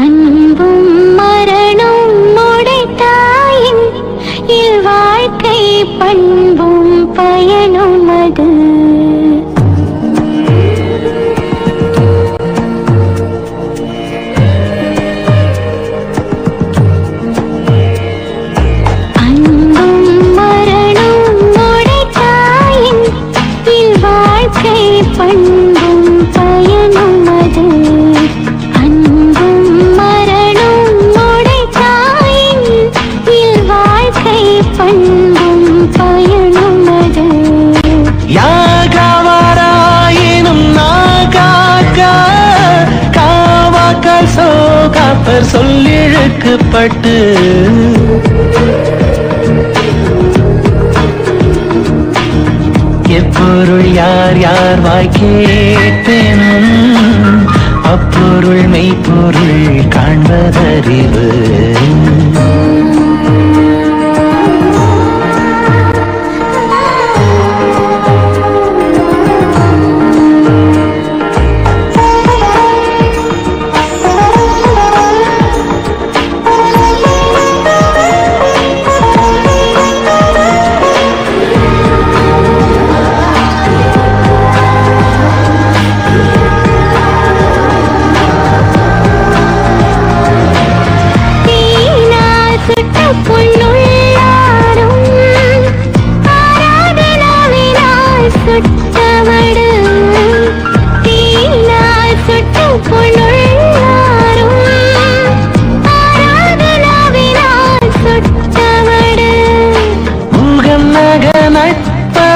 அன்பும் மரணம் உடைத்தாயின் இல்வாழ்க்கை பண்பும் பயனும் அது. அன்பும் சோகாப்பர் சொல்லிழுக்கப்பட்டு எப்பொருள் யார் யார் வாய் கேட்பேனும் அப்பொருள் மெய்ப்பொருள் காண்பது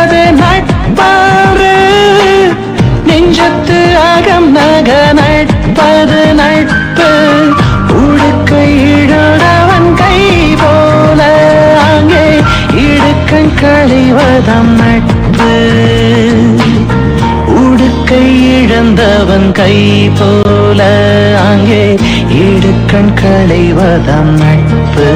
அது நட்பாறு. நெஞ்சத்து அகம் நக நட்பது நட்பு. உடுக்கு இடுடவன் கை போல அங்கே இடுக்கண் கழிவதம் நட்பு. உடுக்கை இழந்தவன் கை போல அங்கே இடுக்கண் களைவதம் நட்பு.